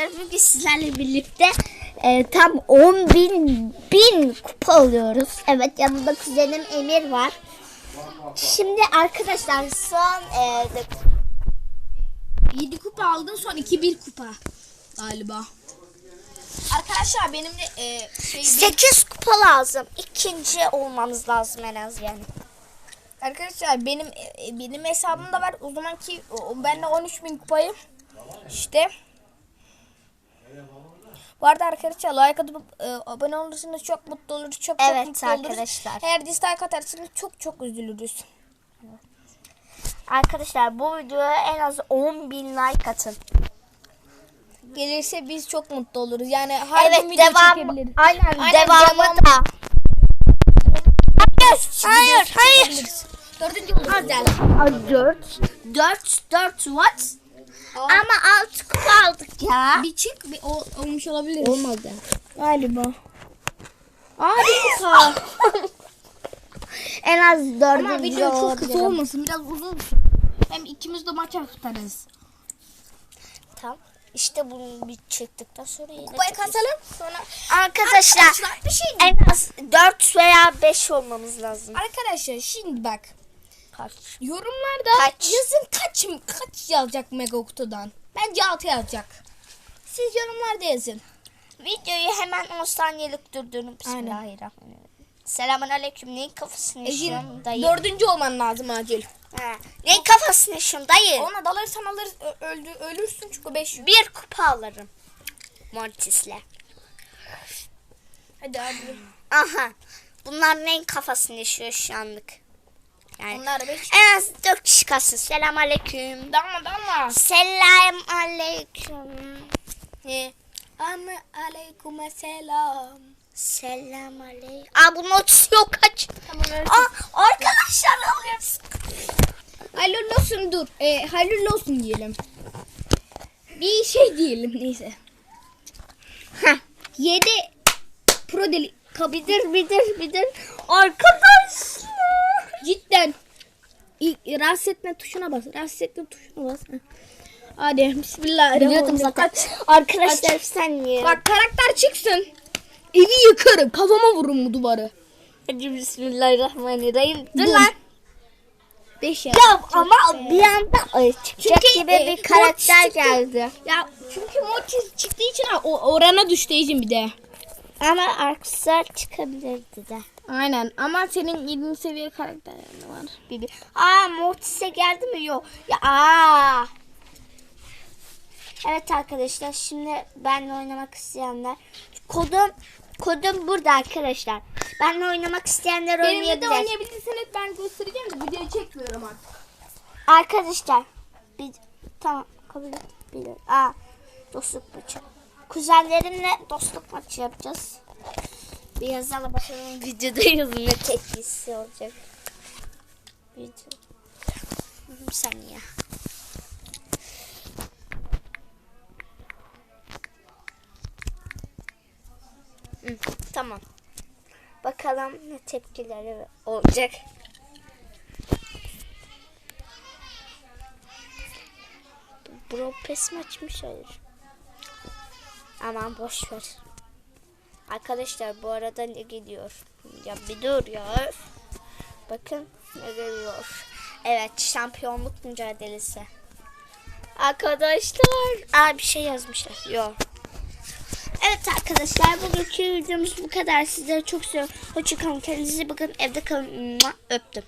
Bugün sizlerle birlikte e, tam 10 bin, bin kupa alıyoruz. Evet yanımda kuzenim Emir var. Şimdi arkadaşlar son e, 7 kupa aldın son 2-1 kupa galiba. Arkadaşlar benim de e, şey 8 kupa lazım. İkinci olmamız lazım en az yani. arkadaşlar benim e, benim hesabımda var. O zamanki o- ben de 13 bin kupayım. İşte. Bu arada arkadaşlar like atıp e, abone olursanız çok mutlu oluruz. Çok çok Evet mutlu oluruz. arkadaşlar. Eğer dislike atarsanız çok çok üzülürüz. Arkadaşlar bu videoya en az 10 bin like atın. Gelirse biz çok mutlu oluruz. Yani her gün evet video devam. çekebiliriz. Aynen, Aynen, devamı devam- da. Hayır, hayır, hayır. Dördüncü yani. 4 4 4 what? Ama 6 kupa aldık ya. Bir çık bir o, olmuş olabilir. Olmadı. Galiba. Aa bir kupa. En az Ama dördüncü video çok kısa olmasın. Biraz uzun. Hem ikimiz de maça tutarız. Tamam. İşte bunu bir çıktıktan sonra yine Kupayı kasalım. Sonra Arkadaşlar, Arkadaşlar, bir şey en az 4 veya 5 olmamız lazım. Arkadaşlar şimdi bak. Kaç? Yorumlarda kaç kaç yazacak Mega Kutu'dan. Bence 6 yazacak. Siz yorumlarda yazın. Videoyu hemen 10 saniyelik durdurup Bismillahirrahmanirrahim. Selamun aleyküm. Neyin kafasını Ejin yaşıyorum dayı? dördüncü olman lazım acil. Ha. Neyin kafasını yaşıyorum dayı? Ona dalarsan alır, öldü, ölürsün çünkü 500. Bir kupa alırım. Mortis'le. Hadi abi. Aha. Bunlar neyin kafasını yaşıyor şu anlık? Yani Onlar 5. en az 4 kişi kalsın. Selam aleyküm. Dalma dalma. Selam aleyküm. Ne? Ama aleyküm selam. Selam aleyküm. Aa bunun otisi yok kaç. Tamam öyle. Aa arkadaşlar alıyoruz. Hayırlı olsun dur. E, hayırlı olsun diyelim. Bir şey diyelim neyse. Heh. 7 Pro deli Bidir bidir bidir. Arkadaşlar. Cidden rahatsız etme tuşuna bas. Rahatsız etme tuşuna bas. Hadi bismillahirrahmanirrahim. Zaten. Arkadaşlar sen niye? Bak karakter çıksın. Evi yıkarım. Kafama vururum bu duvarı. Hadi bismillahirrahmanirrahim. Dur Dur. lan. 5 ya. Ya ama bir anda ay, çıkacak Çünkü, gibi e, bir karakter Mortis geldi. Ya çünkü Mortis çıktığı için o orana düştüğü için bir de. Ama Arksar çıkabilirdi de. Aynen ama senin 20 seviye karakterlerin var. Bibi. Aa Mortis'e geldi mi? Yok. Ya aa. Evet arkadaşlar şimdi benle oynamak isteyenler kodum kodum burada arkadaşlar. Benle oynamak isteyenler Benimle de oynayabilir. oynayabilirseniz ben göstereceğim de videoyu çekmiyorum artık. Arkadaşlar bir tamam kabul et. Bir, aa dostluk maçı. Kuzenlerimle dostluk maçı yapacağız. Bir yazalım bakalım videodayız ne tepkisi olacak. Video. Bir saniye. Hı, tamam. Bakalım ne tepkileri olacak. Bro pes mi açmış hayır. Aman boş ver. Arkadaşlar bu arada ne geliyor? Ya bir dur ya. Bakın ne geliyor. Evet şampiyonluk mücadelesi. Arkadaşlar. Aa bir şey yazmışlar. Yok. Evet arkadaşlar bugünkü videomuz bu kadar. Sizleri çok seviyorum. Hoşçakalın. Kendinize bakın. Evde kalın. Öptüm.